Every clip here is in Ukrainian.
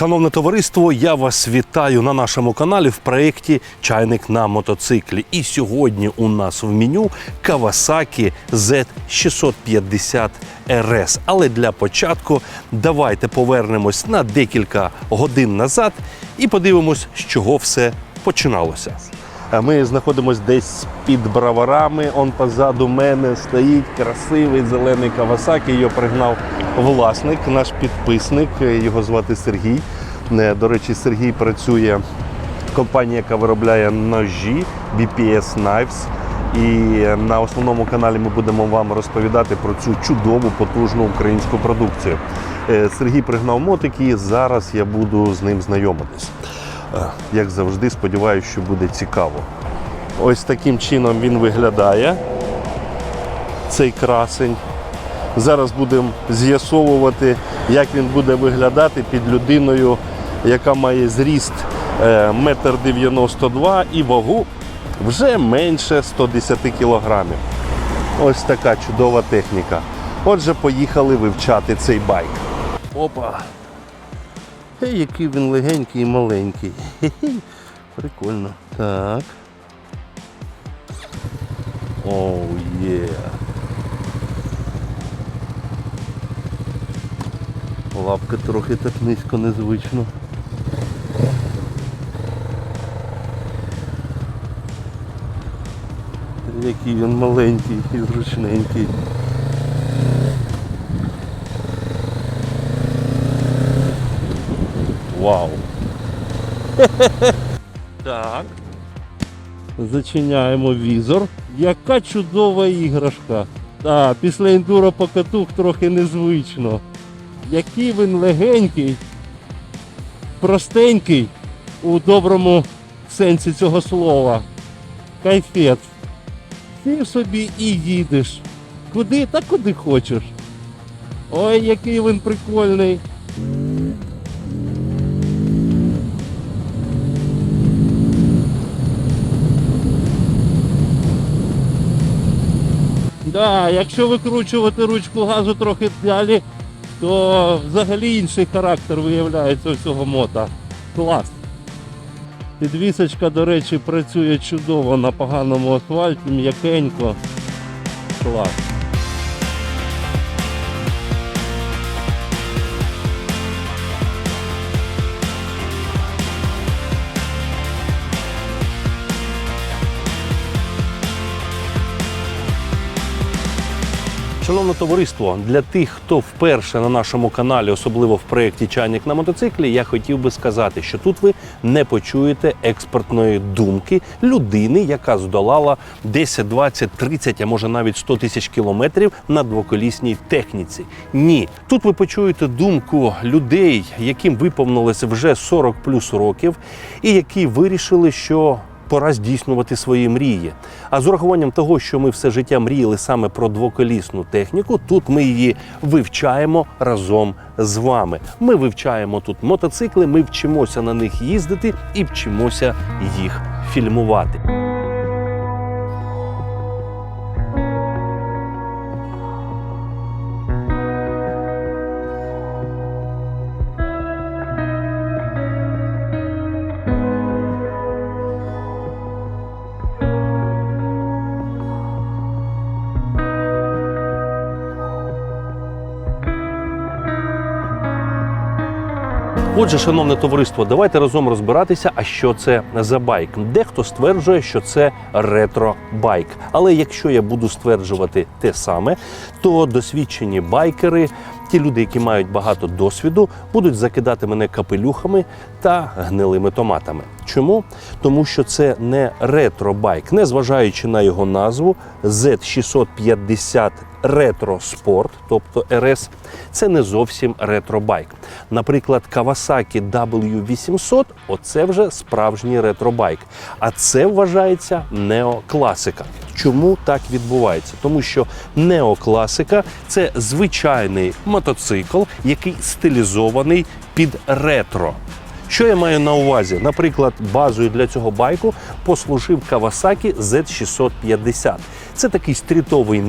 Шановне товариство, я вас вітаю на нашому каналі в проєкті Чайник на мотоциклі. І сьогодні у нас в меню Kawasaki Z650 RS. Але для початку давайте повернемось на декілька годин назад і подивимось, з чого все починалося. Ми знаходимося десь під браварами. Он позаду мене стоїть красивий зелений Кавасакі. Його пригнав власник, наш підписник. Його звати Сергій. Е, До речі, Сергій працює компанія, яка виробляє ножі BPS Knives. І на основному каналі ми будемо вам розповідати про цю чудову, потужну українську продукцію. Е, Сергій пригнав мотики, зараз я буду з ним знайомитись. Е, Як завжди, сподіваюся, що буде цікаво. Ось таким чином він виглядає, цей красень. Зараз будемо з'ясовувати, як він буде виглядати під людиною, яка має зріст е, 1,92 м і вагу вже менше 110 кілограмів. Ось така чудова техніка. Отже, поїхали вивчати цей байк. Опа! Ей, який він легенький і маленький. Хе-хе. Прикольно. Так. Оу, є. Лапка трохи так низько незвично. Який він маленький і зручненький. Вау. Так. Зачиняємо візор. Яка чудова іграшка. Так, після ендуро покатух трохи незвично. Який він легенький, простенький у доброму сенсі цього слова. Кайфець. Ти собі і їдеш. Куди та куди хочеш. Ой, який він прикольний. Да, якщо викручувати ручку газу трохи далі, то взагалі інший характер виявляється у цього мота. Клас. Підвісочка, до речі, працює чудово на поганому асфальті, м'якенько. Клас. Шановне товариство, для тих, хто вперше на нашому каналі, особливо в проєкті Чайник на мотоциклі, я хотів би сказати, що тут ви не почуєте експертної думки людини, яка здолала 10, 20, 30, а може навіть 100 тисяч кілометрів на двоколісній техніці. Ні, тут ви почуєте думку людей, яким виповнилося вже 40 плюс років, і які вирішили, що пора здійснювати свої мрії. А з урахуванням того, що ми все життя мріяли саме про двоколісну техніку, тут ми її вивчаємо разом з вами. Ми вивчаємо тут мотоцикли, ми вчимося на них їздити і вчимося їх фільмувати. Отже, шановне товариство, давайте разом розбиратися, а що це за байк. Дехто стверджує, що це ретро-байк. Але якщо я буду стверджувати те саме, то досвідчені байкери, ті люди, які мають багато досвіду, будуть закидати мене капелюхами та гнилими томатами. Чому? Тому що це не ретро-байк, незважаючи на його назву Z650 Ретро Спорт, тобто РС, це не зовсім ретро-байк. Наприклад, Kawasaki W800 оце вже справжній ретро-байк. А це вважається неокласика. Чому так відбувається? Тому що неокласика це звичайний мотоцикл, який стилізований під ретро. Що я маю на увазі? Наприклад, базою для цього байку послужив Kawasaki Z650. Це такий стрітовий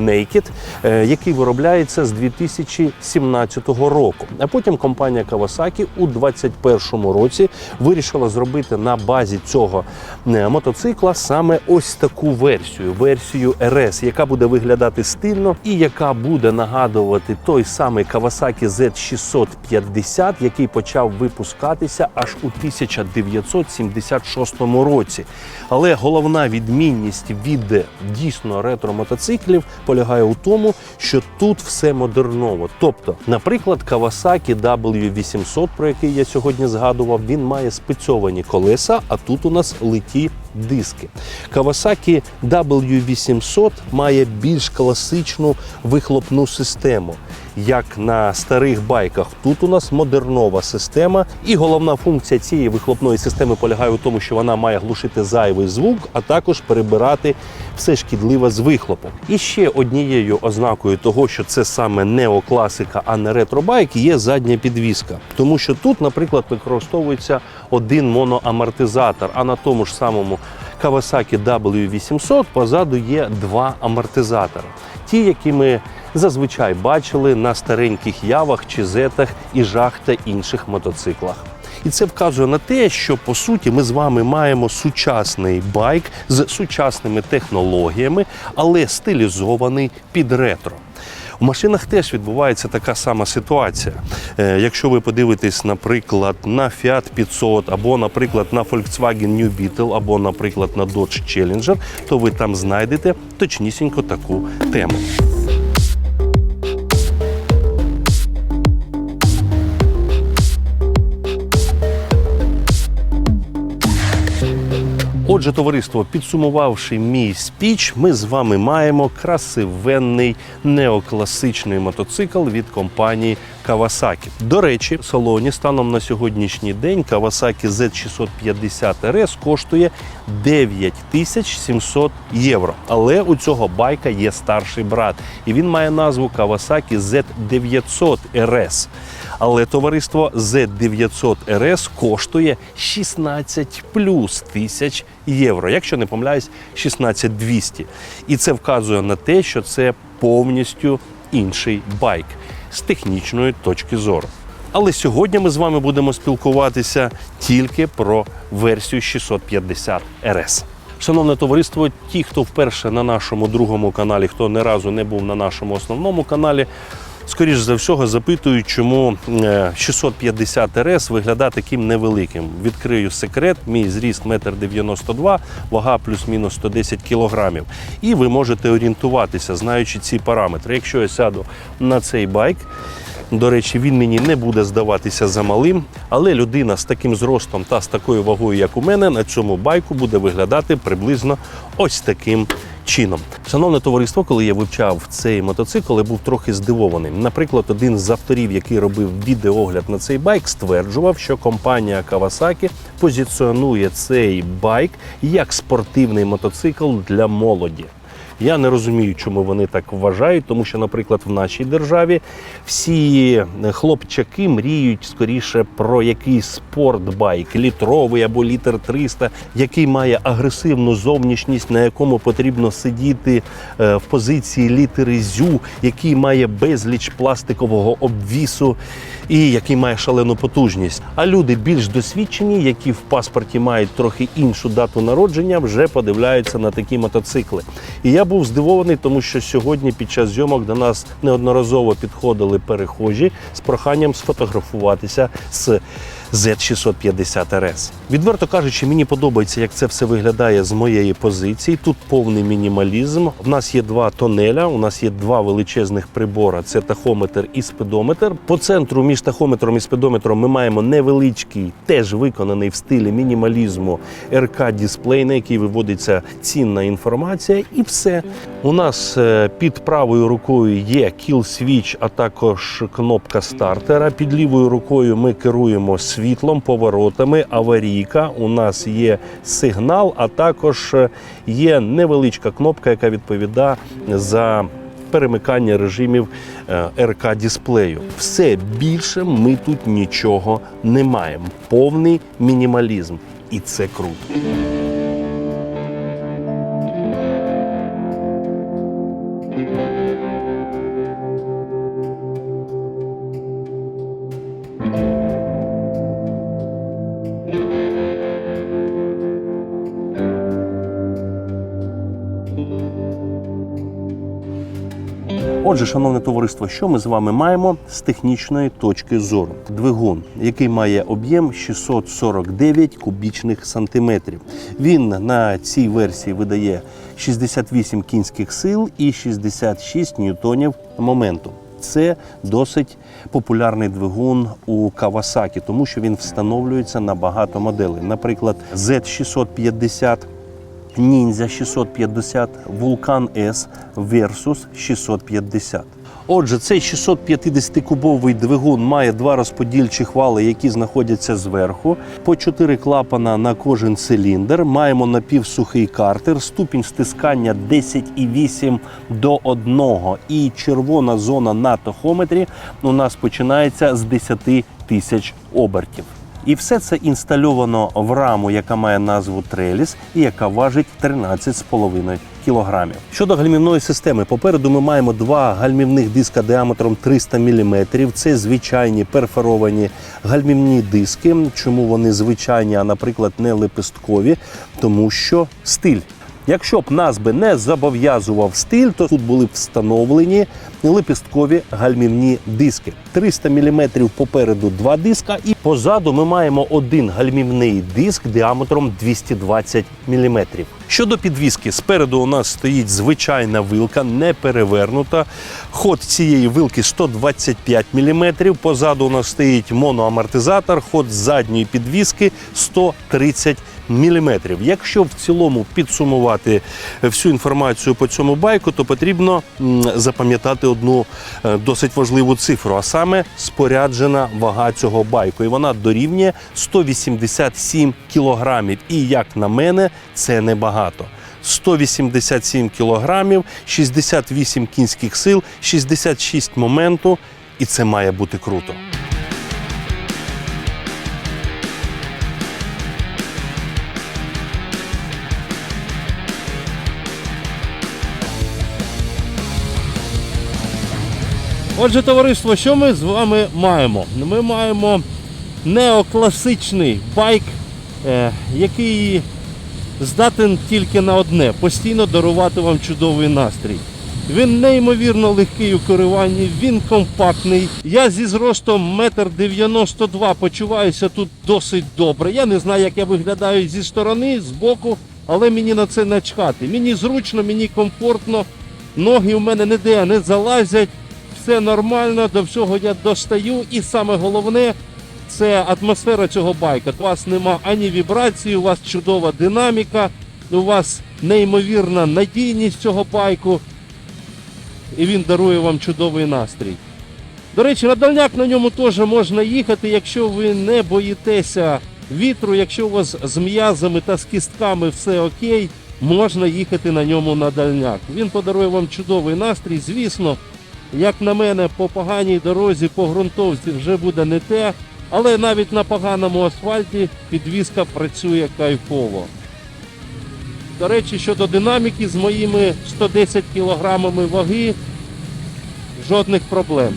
е, який виробляється з 2017 року. А потім компанія Kawasaki у 2021 році вирішила зробити на базі цього е, мотоцикла саме ось таку версію, версію RS, яка буде виглядати стильно і яка буде нагадувати той самий Kawasaki Z650, який почав випускатися аж у 1976 році. Але головна відмінність від дійсно ретро-мотоциклів полягає у тому, що тут все модерново. Тобто, наприклад, Kawasaki W800, про який я сьогодні згадував, він має спецьовані колеса, а тут у нас литі диски. Kawasaki W800 має більш класичну вихлопну систему. Як на старих байках, тут у нас модернова система, і головна функція цієї вихлопної системи полягає у тому, що вона має глушити зайвий звук, а також перебирати все шкідливе з вихлопу. І ще однією ознакою того, що це саме неокласика, а не ретробайк, є задня підвіска. Тому що тут, наприклад, використовується один моноамортизатор, а на тому ж самому Kawasaki W800 позаду є два амортизатори. Ті, які ми зазвичай бачили на стареньких явах чи зетах і жах та інших мотоциклах. І це вказує на те, що по суті ми з вами маємо сучасний байк з сучасними технологіями, але стилізований під ретро. У машинах теж відбувається така сама ситуація. Е, Якщо ви подивитесь, наприклад, на Fiat 500, або, наприклад, на Volkswagen New Beetle, або, наприклад, на Dodge Challenger, то ви там знайдете точнісінько таку тему. Отже, товариство, підсумувавши мій спіч, ми з вами маємо красивенний неокласичний мотоцикл від компанії Kawasaki. До речі, в салоні станом на сьогоднішній день Kawasaki Z650 RS коштує 9700 євро. Але у цього байка є старший брат, і він має назву Kawasaki Z900 RS. Але товариство Z900 RS коштує 16 плюс тисяч євро. Якщо не помиляюсь, 16200. І це вказує на те, що це повністю інший байк з технічної точки зору. Але сьогодні ми з вами будемо спілкуватися тільки про версію 650 RS. Шановне товариство, ті, хто вперше на нашому другому каналі, хто не разу не був на нашому основному каналі, скоріш за всього запитують, чому е, 650 РС виглядає таким невеликим. Відкрию секрет, мій зріст 1,92 м, вага плюс-мінус 110 кілограмів. І ви можете орієнтуватися, знаючи ці параметри. Якщо я сяду на цей байк, до речі, він мені не буде здаватися замалим, але людина з таким зростом та з такою вагою, як у мене, на цьому байку буде виглядати приблизно ось таким чином. Шановне товариство, коли я вивчав цей мотоцикл, я був трохи здивований. Наприклад, один з авторів, який робив відеогляд на цей байк, стверджував, що компанія Kawasaki позиціонує цей байк як спортивний мотоцикл для молоді. Я не розумію, чому вони так вважають, тому що, наприклад, в нашій державі всі хлопчаки мріють скоріше про якийсь спортбайк, літровий або літр 300, який має агресивну зовнішність, на якому потрібно сидіти е, в позиції літери зю, який має безліч пластикового обвісу і який має шалену потужність. А люди більш досвідчені, які в паспорті мають трохи іншу дату народження, вже подивляються на такі мотоцикли. І я був здивований, тому що сьогодні під час зйомок до нас неодноразово підходили перехожі з проханням сфотографуватися з Z650 RS. Відверто кажучи, мені подобається, як це все виглядає з моєї позиції. Тут повний мінімалізм. У нас є два тонеля, у нас є два величезних прибора: це тахометр і спидометр. По центру між тахометром і спидометром ми маємо невеличкий, теж виконаний в стилі мінімалізму РК дисплей, на який виводиться цінна інформація, і все. У нас е, під правою рукою є kill switch, а також кнопка стартера. Під лівою рукою ми керуємо світлом, поворотами, аварійка. У нас є сигнал, а також е, є невеличка кнопка, яка відповідає за перемикання режимів е, РК дисплею. Все більше ми тут нічого не маємо. Повний мінімалізм. І це круто. Отже, шановне товариство, що ми з вами маємо з технічної точки зору? Двигун, який має об'єм 649 кубічних сантиметрів. Він на цій версії видає 68 кінських сил і 66 ньютонів моменту. Це досить популярний двигун у Kawasaki, тому що він встановлюється на багато моделей. Наприклад, Z650 Ninja 650, Vulcan S Versus 650. Отже, цей 650-кубовий двигун має два розподільчі вали, які знаходяться зверху, по чотири клапана на кожен циліндр. Маємо напівсухий картер, ступінь стискання 10,8 до 1. І червона зона на тахометрі у нас починається з 10 тисяч обертів. І все це інстальовано в раму, яка має назву Треліс і яка важить 13,5 кілограмів. Щодо гальмівної системи, попереду ми маємо два гальмівних диска діаметром 300 мм. Це звичайні перфоровані гальмівні диски. Чому вони звичайні, а наприклад, не лепесткові? Тому що стиль. Якщо б нас би не зобов'язував стиль, то тут були б встановлені лепесткові гальмівні диски. 300 мм попереду два диска, і позаду ми маємо один гальмівний диск діаметром 220 мм. Щодо підвіски, спереду у нас стоїть звичайна вилка, не перевернута. Ход цієї вилки 125 мм. Позаду у нас стоїть моноамортизатор, ход задньої підвіски 130 мм. Якщо в цілому підсумувати всю інформацію по цьому байку, то потрібно запам'ятати одну е, досить важливу цифру, а саме споряджена вага цього байку. І вона дорівнює 187 кілограмів. І як на мене, це небагато. 187 кілограмів, 68 кінських сил, 66 моменту, і це має бути круто. Отже, товариство, що ми з вами маємо? Ми маємо неокласичний байк, е, який здатен тільки на одне постійно дарувати вам чудовий настрій. Він неймовірно легкий у керуванні, він компактний. Я зі зростом 1,92 м почуваюся тут досить добре. Я не знаю, як я виглядаю зі сторони, з боку, але мені на це начхати. Мені зручно, мені комфортно, ноги у мене ніде не залазять, все нормально, до всього я достаю. І саме головне це атмосфера цього байка. У вас нема ані вібрації, у вас чудова динаміка, у вас неймовірна надійність цього байку і він дарує вам чудовий настрій. До речі, на дальняк на ньому теж можна їхати, якщо ви не боїтеся вітру, якщо у вас з м'язами та з кістками все окей, можна їхати на ньому на дальняк. Він подарує вам чудовий настрій. Звісно, як на мене, по поганій дорозі, по ґрунтовці вже буде не те, але навіть на поганому асфальті підвізка працює кайфово. До речі, щодо динаміки з моїми 110 кілограмами ваги жодних проблем.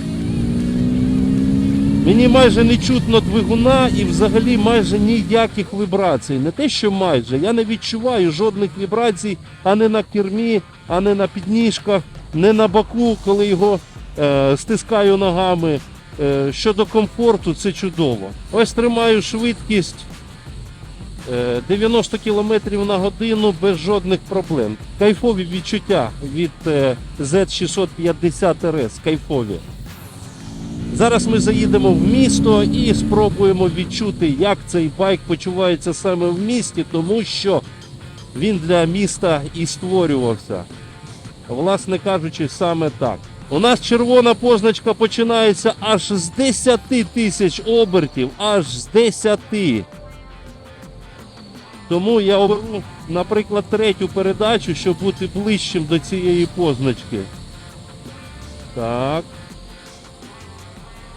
Мені майже не чутно двигуна і взагалі майже ніяких вібрацій. Не те, що майже. Я не відчуваю жодних вібрацій ані на кермі, ані на підніжках, не на боку, коли його е, стискаю ногами. Е, щодо комфорту, це чудово. Ось тримаю швидкість Е, 90 км на годину без жодних проблем. Кайфові відчуття від е, Z650 RS. Кайфові. Зараз ми заїдемо в місто і спробуємо відчути, як цей байк почувається саме в місті, тому що він для міста і створювався. Власне кажучи, саме так. У нас червона позначка починається аж з 10 тисяч обертів, аж з 10. Тому я оберу, наприклад, третю передачу, щоб бути ближчим до цієї позначки. Так.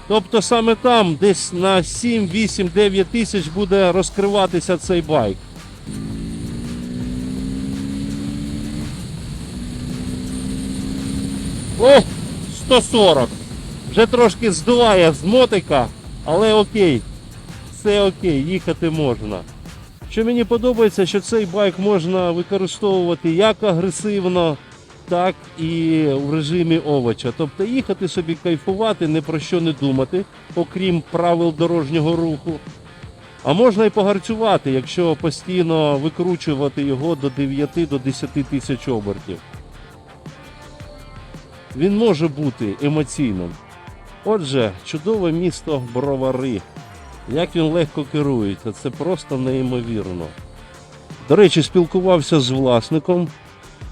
Тобто саме там, десь на 7, 8, 9 тисяч буде розкриватися цей байк. О, 140. Вже трошки здуває з мотика, але окей. Все окей, їхати можна. Що мені подобається, що цей байк можна використовувати як агресивно, так і в режимі овоча. Тобто їхати собі кайфувати, ні про що не думати, окрім правил дорожнього руху. А можна і погарцювати, якщо постійно викручувати його до 9 до 10 тисяч обертів. Він може бути емоційним. Отже, чудове місто Бровари. Як він легко керується, це просто неймовірно. До речі, спілкувався з власником.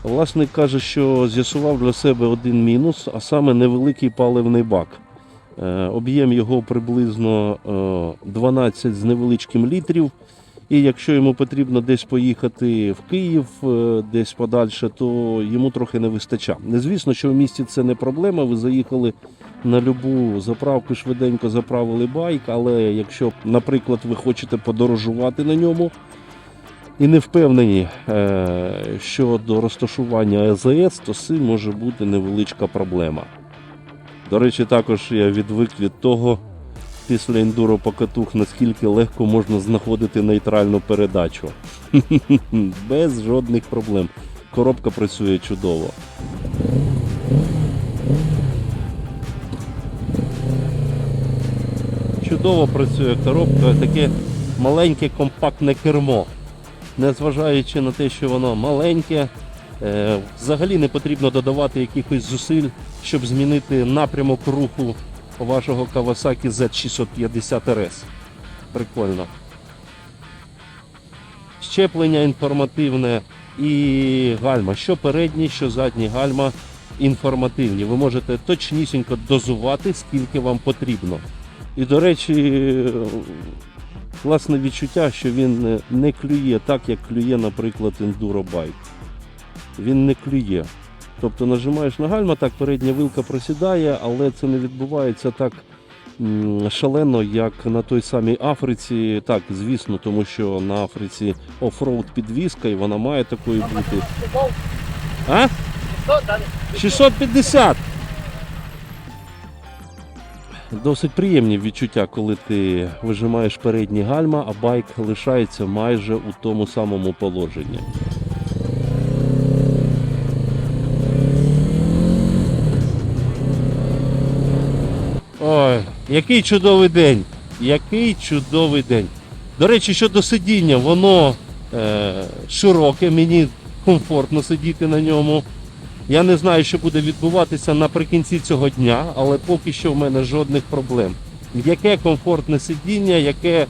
Власник каже, що з'ясував для себе один мінус, а саме невеликий паливний бак. Е, Об'єм його приблизно е, 12 з невеличким літрів. І якщо йому потрібно десь поїхати в Київ, е, десь подальше, то йому трохи не вистачає. Не звісно, що в місті це не проблема. Ви заїхали на любу заправку, швиденько заправили байк, але якщо, наприклад, ви хочете подорожувати на ньому і не впевнені е, щодо розташування АЗС, то цим може бути невеличка проблема. До речі, також я відвик від того після ендуро покатух, наскільки легко можна знаходити нейтральну передачу. Без жодних проблем. Коробка працює чудово. Чудово працює коробка, таке маленьке компактне кермо. Незважаючи на те, що воно маленьке, е, взагалі не потрібно додавати якихось зусиль, щоб змінити напрямок руху вашого Kawasaki Z650 RS. Прикольно. Щеплення інформативне і гальма. Що передні, що задні гальма інформативні. Ви можете точнісінько дозувати, скільки вам потрібно. І, до речі, класне відчуття, що він не- клює так, як клює, наприклад, Bike. Він не клює. Тобто нажимаєш на гальма, так передня вилка просідає, але це не відбувається так шалено, як на той самій Африці. Так, звісно, тому що на Африці офроуд підвізка і вона має такою бути. А? 650! Досить приємні відчуття, коли ти вижимаєш передні гальма, а байк лишається майже у тому самому положенні. Ой, який чудовий день! Який чудовий день. До речі, щодо сидіння, воно е, широке, мені комфортно сидіти на ньому. Я не знаю, що буде відбуватися наприкінці цього дня, але поки що в мене жодних проблем. Яке комфортне сидіння, яке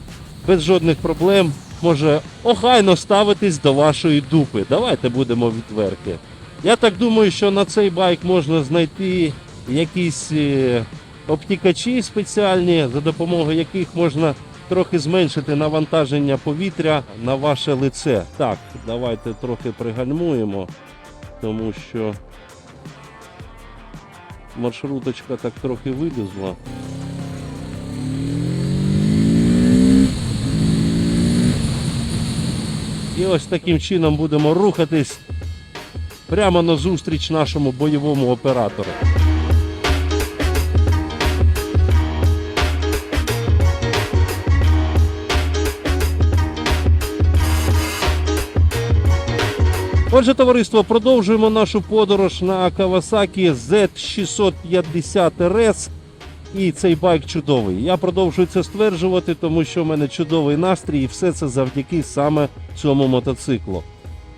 без жодних проблем може охайно ставитись до вашої дупи. Давайте будемо відверті. Я так думаю, що на цей байк можна знайти якісь е, обтікачі спеціальні, за допомогою яких можна трохи зменшити навантаження повітря на ваше лице. Так, давайте трохи пригальмуємо, тому що маршруточка так трохи вилізла. І ось таким чином будемо рухатись прямо на зустріч нашому бойовому оператору. Отже, товариство, продовжуємо нашу подорож на Kawasaki Z650 RS. І цей байк чудовий. Я продовжую це стверджувати, тому що в мене чудовий настрій, і все це завдяки саме цьому мотоциклу.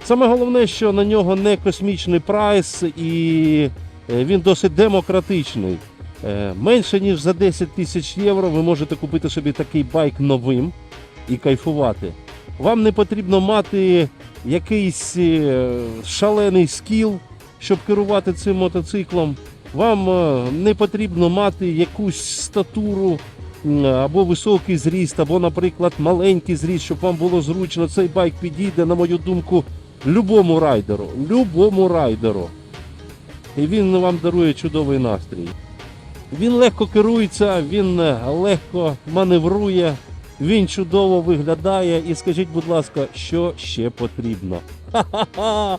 Саме головне, що на нього не космічний прайс, і е, він досить демократичний. Е, Менше ніж за 10 тисяч євро ви можете купити собі такий байк новим і кайфувати. Вам не потрібно мати якийсь е, шалений скіл, щоб керувати цим мотоциклом. Вам е, не потрібно мати якусь статуру або високий зріст, або, наприклад, маленький зріст, щоб вам було зручно. Цей байк підійде, на мою думку, любому райдеру. Любому райдеру. І він вам дарує чудовий настрій. Він легко керується, він е, легко маневрує, він чудово виглядає. І скажіть, будь ласка, що ще потрібно? Ха-ха-ха!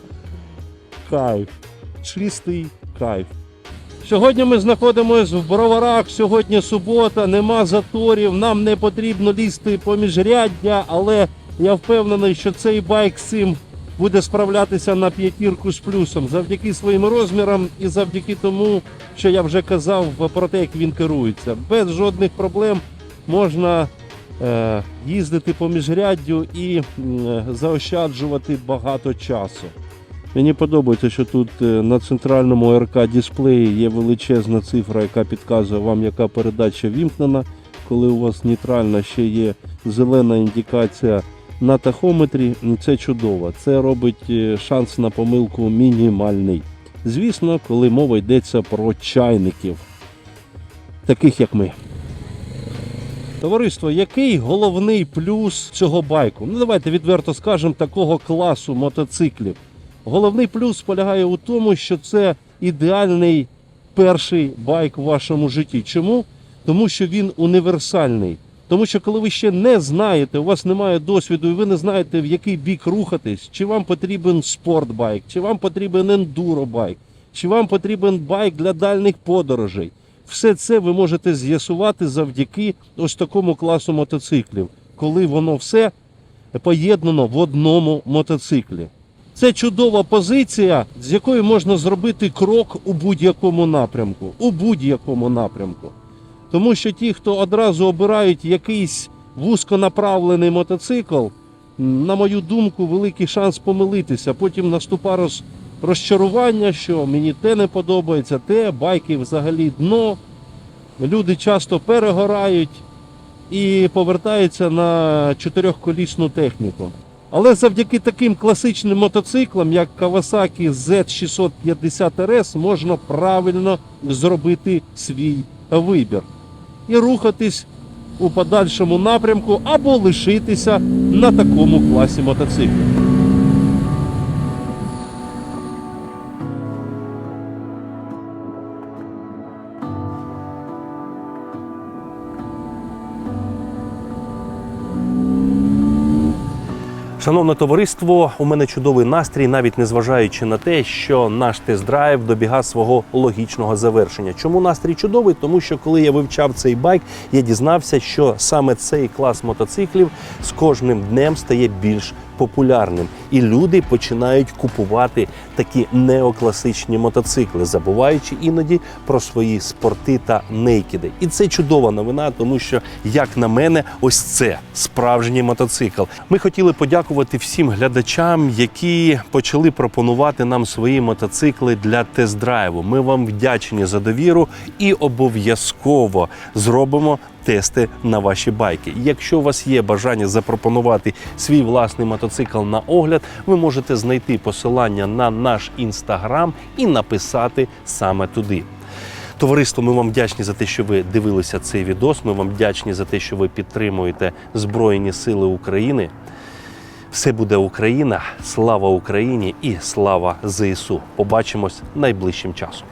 Кайф. Чистий кайф. Сьогодні ми знаходимося в Броварах, сьогодні субота, нема заторів, нам не потрібно лізти поміж ряддя, але я впевнений, що цей байк з цим буде справлятися на п'ятірку з плюсом завдяки своїм розмірам і завдяки тому, що я вже казав про те, як він керується. Без жодних проблем можна їздити по міжряддю і е, заощаджувати багато часу. Мені подобається, що тут е, на центральному РК дисплеї є величезна цифра, яка підказує вам, яка передача вімкнена. Коли у вас нейтральна, ще є зелена індикація на тахометрі. Це чудово. Це робить е, шанс на помилку мінімальний. Звісно, коли мова йдеться про чайників, таких як ми. Товариство, який головний плюс цього байку? Ну давайте відверто скажемо такого класу мотоциклів. Головний плюс полягає у тому, що це ідеальний перший байк у вашому житті. Чому? Тому що він універсальний. Тому що коли ви ще не знаєте, у вас немає досвіду, і ви не знаєте, в який бік рухатись, чи вам потрібен спортбайк, чи вам потрібен ендуробайк, чи вам потрібен байк для дальніх подорожей. Все це ви можете з'ясувати завдяки ось такому класу мотоциклів, коли воно все поєднано в одному мотоциклі. Це чудова позиція, з якої можна зробити крок у будь-якому напрямку. У будь-якому напрямку. Тому що ті, хто одразу обирають якийсь вузьконаправлений мотоцикл, на мою думку, великий шанс помилитися. Потім наступає роз, розчарування, що мені те не подобається, те, байки взагалі дно. Люди часто перегорають і повертаються на чотирьохколісну техніку. Але завдяки таким класичним мотоциклам, як Kawasaki Z650 RS, можна правильно зробити свій вибір і рухатись у подальшому напрямку або лишитися на такому класі мотоциклів. Шановне товариство, у мене чудовий настрій, навіть незважаючи на те, що наш тест-драйв добігав свого логічного завершення. Чому настрій чудовий? Тому що коли я вивчав цей байк, я дізнався, що саме цей клас мотоциклів з кожним днем стає більш популярним, і люди починають купувати такі неокласичні мотоцикли, забуваючи іноді про свої спорти та нейкіди. І це чудова новина, тому що, як на мене, ось це справжній мотоцикл. Ми хотіли подякувати всім глядачам, які почали пропонувати нам свої мотоцикли для тест-драйву. Ми вам вдячні за довіру і обов'язково зробимо тести на ваші байки. Якщо у вас є бажання запропонувати свій власний мотоцикл на огляд, ви можете знайти посилання на наш інстаграм і написати саме туди. Товариство, ми вам вдячні за те, що ви дивилися цей відос. Ми вам вдячні за те, що ви підтримуєте Збройні Сили України. Все буде Україна, слава Україні і слава ЗСУ. Побачимось найближчим часом.